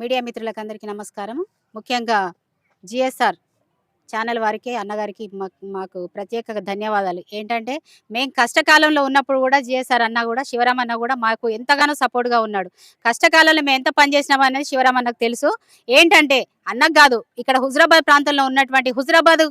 Media మిత్రులకు అందరికీ నమస్కారం. ముఖ్యంగా జిఎస్ఆర్ ఛానల్ వారికి అన్నగారికి మాకు మాకు ప్రత్యేక ధన్యవాదాలు. ఏంటంటే మేము కష్టకాలంలో ఉన్నప్పుడు కూడా జిఎస్ఆర్ అన్న కూడా శివరామ్ అన్న కూడా మాకు ఎంతగానో సపోర్ట్గా ఉన్నాడు. కష్టకాలంలో మేము ఎంత పనిచేసినామో అనేది శివరామ్ అన్నకు తెలుసు. ఏంటంటే అన్నకు కాదు ఇక్కడ హుజరాబాద్ ప్రాంతంలో ఉన్నటువంటి హుజరాబాద్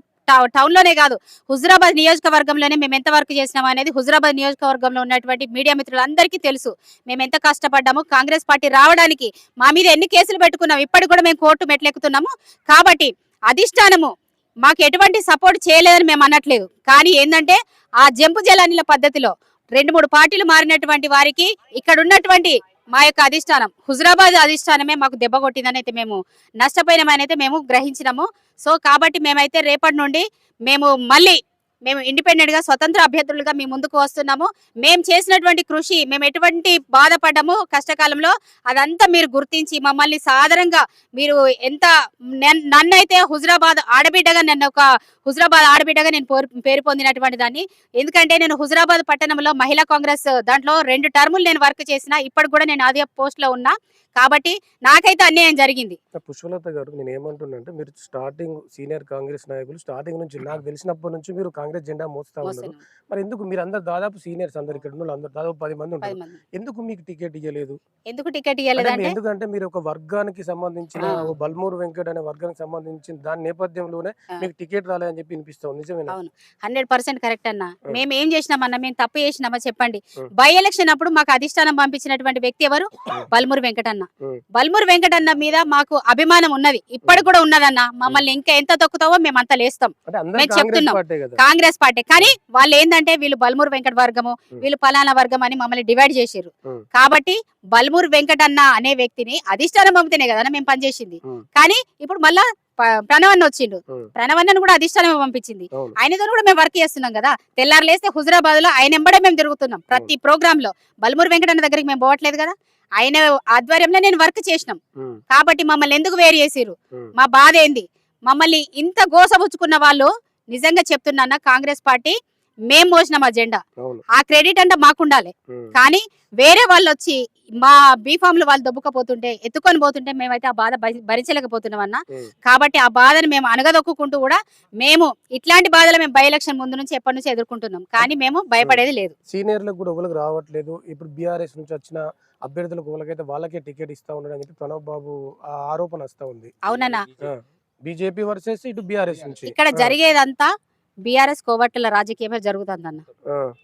టౌన్లోనే కాదు. హుజరాబాద్ నియోజకవర్గంలోనే మేము ఎంత వర్క్ చేసినాం అనేది హుజరాబాద్ నియోజకవర్గంలో ఉన్నటువంటి మీడియా మిత్రులందరికీ తెలుసు. మేము ఎంత కష్టపడ్డాము కాంగ్రెస్ పార్టీ రావడానికి మా మీద ఎన్ని కేసులు పెట్టుకున్నాం ఇప్పటికి కూడా మేము కోర్టు మెట్లెక్కుతున్నాము. కాబట్టి అధిష్టానము మాకు ఎటువంటి సపోర్ట్ చేయలేదని మేము అనట్లేదు. కానీ ఏంటంటే ఆ జంపు జలానిల పద్ధతిలో రెండు మూడు పార్టీలు మారినటువంటి వారికి ఇక్కడ ఉన్నటువంటి మా యొక్క అధిష్టానం హుజరాబాద్ అధిష్టానమే మాకు దెబ్బ కొట్టిందని అయితే మేము నష్టపోయినామని అయితే మేము గ్రహించినాము. సో కాబట్టి మేమైతే రేపటి నుండి మేము మళ్ళీ మేము ఇండిపెండెంట్గా స్వతంత్ర అభ్యర్థులుగా మీ ముందుకు వస్తున్నాము. మేము చేసినటువంటి కృషి మేము ఎటువంటి బాధపడ్డాము కష్టకాలంలో. అదంతా మీరు గుర్తించి మమ్మల్ని సాధారణంగా మీరు ఎంత నన్- నన్నైతే హుజరాబాద్ ఆడబిడ్డగా నన్ను ఒక హుజరాబాద్ ఆడబిడ్డగా నేను పేరు- పేరు పొందినటువంటి దాన్ని. ఎందుకంటే నేను హుజరాబాద్ పట్టణంలో మహిళా కాంగ్రెస్ దాంట్లో రెండు టర్ములు నేను వర్క్ చేసిన ఇప్పటికి కూడా నేను అదే పోస్ట్లో ఉన్నా. కాబట్టి నాకైతే అన్యాయం జరిగింది. పుష్పలత గారు నేను ఏమంటున్నానంటే మీరు స్టార్టింగ్ సీనియర్ కాంగ్రెస్ నాయకులు స్టార్టింగ్ నుంచి నాకు తెలిసినప్పటి నుంచి మీరు కాంగ్రెస్ జెండా మోస్తా ఉన్నారు. మరి ఎందుకు మీరు అందరు దాదాపు సీనియర్స్ అందరు ఇక్కడ ఉన్న అందరు దాదాపు పది మంది ఉంటారు ఎందుకు మీకు టికెట్ ఇవ్వలేదు ఎందుకు టికెట్ మీ- ఎందుకంటే మీరు ఒక వర్గానికి సంబంధించిన బల్మూరు వెంకట్ అనే వర్గానికి సంబంధించిన దాని నేపథ్యంలోనే. మీకు టికెట్ రాలేదని చెప్పి వినిపిస్తుంది. నిజమేనా? అవును. హండ్రెడ్ పర్సెంట్ కరెక్ట్ అన్న. మేము ఏం చేసినామన్నా? మేము తప్పు చేసినామా? చెప్పండి. బై ఎలక్షన్ అప్పుడు మాకు అధిష్టానం పంపించినటువంటి వ్యక్తి ఎవరు. బల్మూరు వెంకటన్న. ఆ. బల్మూరు వెంకటన్న మీద మాకు అభిమానం ఉన్నది. ఇప్పటికి కూడా ఉన్నదన్న. మమ్మల్ని ఇంకా ఎంత తొక్కుతావో మేము అంత లేస్తాం మేము చెప్తున్నాం. కాంగ్రెస్ పార్టీ. కానీ వాళ్ళు ఏంటంటే వీళ్ళు బల్మూరు వెంకట వర్గము. వీళ్ళు పలానా వర్గం అని మమ్మల్ని డివైడ్ చేసారు. కాబట్టి బల్మూరు వెంకటన్న అనే వ్యక్తిని అధిష్టానం పంపితేనే కదా మేము పనిచేసింది. కానీ ఇప్పుడు మళ్ళా ప్రణవన్న వచ్చిండు. ప్రణవన్నను కూడా అధిష్టానం పంపించింది. ఆయనతో కూడా మేము వర్క్ చేస్తున్నాం కదా. తెల్లారు లేస్తే హుజరాబాద్లో ఆయన ఎంబడే మేము తిరుగుతున్నాం. ప్రతి ప్రోగ్రామ్లో బల్మూరు వెంకటన్న దగ్గరికి మేము పోవట్లేదు కదా. ఆయన ఆధ్వర్యంలో నేను వర్క్ చేసినాం. కాబట్టి మమ్మల్ని ఎందుకు వేరు చేసిరు మా బాధ ఏంది? మమ్మల్ని ఇంత గోసపుచ్చుకున్న వాళ్ళు నిజంగా చెప్తున్నా కాంగ్రెస్ పార్టీ మేం మోసినాం ఆ జెండా అవును. ఆ క్రెడిట్ అంటే మాకుండాలి. ఉమ్, కానీ వేరే వాళ్ళు వచ్చి మా బీఫామ్లు వాళ్ళు దొబ్బుకపోతుంటే ఎత్తుకొని పోతుంటే మేమైతే ఆ బాధ భరి- భరించలేకపోతున్నాం అన్న. కాబట్టి ఆ బాధను మేము అనగదొక్కుంటూ కూడా మేము ఇట్లాంటి బాధలు మేము బై ఎలక్షన్ ముందు నుంచి ఎప్పటి నుంచి ఎదుర్కొంటున్నాం. కానీ మేము భయపడేది లేదు. సీనియర్లకు కూడా ఎవరికి రావట్లేదు. ఇప్పుడు బీఆర్ఎస్ నుంచి వచ్చిన అభ్యర్థులకు ఎవరికైతే వాళ్ళకే టికెట్ ఇస్తా ఉన్నాడు అని చెప్పి ప్రణబ్ బాబు ఆరోపణ వస్తా ఉంది. అవునన్నా. బీజేపీ వర్సెస్ ఇటు బీఆర్ఎస్ నుంచి. ఇక్కడ జరిగేదంతా బీఆర్ఎస్ కోవట్ల రాజకీయమే జరుగుతుందన్న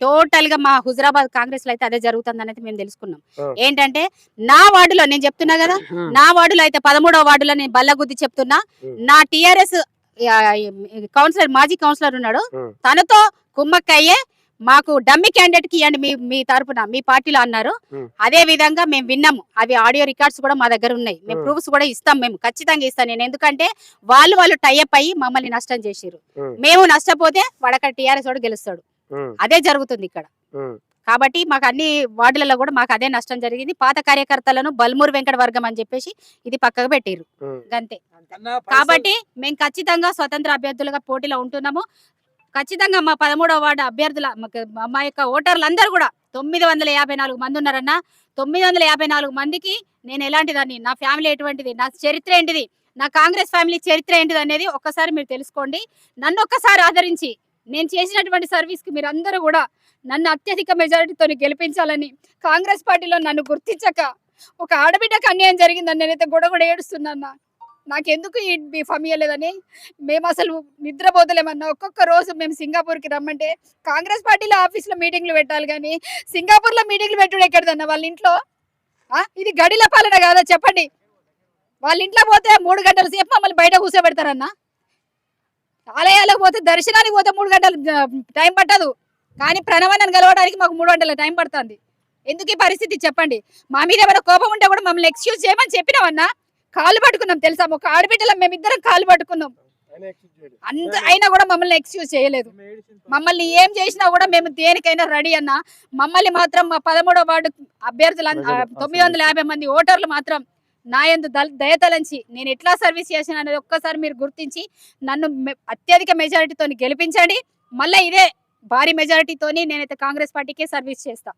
టోటల్గా మా హుజరాబాద్ కాంగ్రెస్లో అయితే అదే జరుగుతుంది అనేది మేము తెలుసుకున్నాం. ఏంటంటే నా వార్డులో నేను చెప్తున్నా కదా నా వార్డులో అయితే పదమూడవ వార్డులో నేను బల్లగుద్ది చెప్తున్నా. నా టిఆర్ఎస్ కౌన్సిలర్ మాజీ కౌన్సిలర్ ఉన్నాడు. తనతో కుమ్మక్కయ్యే మాకు డమ్మి క్యాండిడేట్కి ఇవ్వండి మీ మీ తరపున మీ పార్టీలో అన్నారు. అదే విధంగా మేము విన్నాము. అవి ఆడియో రికార్డ్స్ కూడా మా దగ్గర ఉన్నాయి. మేము. ప్రూఫ్స్ కూడా ఇస్తాం మేము. ఖచ్చితంగా ఇస్తాను నేను. ఎందుకంటే వాళ్ళు వాళ్ళు టైఅప్ అయ్యి మమ్మల్ని నష్టం చేసిరు మేము నష్టపోతే వాడక్కడ టిఆర్ఎస్ వాడు గెలుస్తాడు. అదే జరుగుతుంది ఇక్కడ. కాబట్టి మాకు అన్ని వార్డులలో కూడా మాకు అదే నష్టం జరిగింది. పాత కార్యకర్తలను బల్మూరు వెంకట వర్గం అని చెప్పేసి ఇది పక్కకు పెట్టిరు. అంతే కాబట్టి మేము ఖచ్చితంగా స్వతంత్ర అభ్యర్థులుగా పోటీలో ఉంటున్నాము. ఖచ్చితంగా మా పదమూడవ వార్డు అభ్యర్థుల మాకు- మా యొక్క ఓటర్లు అందరూ కూడా తొమ్మిది వందల యాభై నాలుగు మంది ఉన్నారన్న. తొమ్మిది వందల యాభై నాలుగు మందికి నేను ఎలాంటి దాన్ని నా ఫ్యామిలీ ఎటువంటిది నా చరిత్ర ఏంటిది నా కాంగ్రెస్ ఫ్యామిలీ చరిత్ర ఏంటిది అనేది ఒక్కసారి మీరు తెలుసుకోండి. నన్ను ఒక్కసారి ఆదరించి నేను చేసినటువంటి సర్వీస్కి మీరు అందరూ కూడా నన్ను అత్యధిక మెజారిటీతో గెలిపించాలని కాంగ్రెస్ పార్టీలో నన్ను గుర్తించక ఒక ఆడబిడ్డకు అన్యాయం జరిగిందని నేనైతే గొడవ కూడా ఏడుస్తున్నా నాకెందుకు ఈ బీఫామ్ ఇవ్వలేదని? మేము అసలు నిద్రపోతలేమన్నా. ఒక్కొక్క రోజు మేము సింగపూర్కి రమ్మంటే కాంగ్రెస్ పార్టీలో ఆఫీస్లో మీటింగ్లు పెట్టాలి కానీ సింగపూర్లో మీటింగ్లు పెట్టుడు ఎక్కడదన్న? వాళ్ళ ఇంట్లో? ఇది గడిల పాలన కాదా? చెప్పండి. వాళ్ళ ఇంట్లో పోతే మూడు గంటల సేపు మమ్మల్ని బయట కూర్చోబెడతారన్న? ఆలయాలకు పోతే దర్శనానికి పోతే మూడు గంటలు టైం పట్టదు. కానీ ప్రణవన్నను గెలవడానికి మాకు మూడు గంటల టైం పడుతుంది. ఎందుకు ఈ పరిస్థితి? చెప్పండి. మా మీద ఏమైనా కోపం ఉంటే కూడా మమ్మల్ని ఎక్స్క్యూజ్ చేయమని చెప్పినామన్నా కాలు పట్టుకున్నాం తెలుసా? ఒక ఆడబిడ్డల మేమిద్దరం కాలు పట్టుకున్నాం. అంత అయినా కూడా మమ్మల్ని ఎక్స్క్యూజ్ చేయలేదు. మమ్మల్ని ఏం చేసినా కూడా మేము దేనికైనా రెడీ అన్న మమ్మల్ని మాత్రం మా పదమూడో వార్డు అభ్యర్థుల తొమ్మిది వందల యాభై మంది ఓటర్లు మాత్రం నా దళ దయతలంచి నేను ఎట్లా సర్వీస్ చేశాను అనేది ఒక్కసారి మీరు గుర్తించి నన్ను అత్యధిక మెజారిటీతో గెలిపించండి. మళ్ళీ ఇదే భారీ మెజారిటీతోని నేనైతే కాంగ్రెస్ పార్టీకే సర్వీస్ చేస్తా.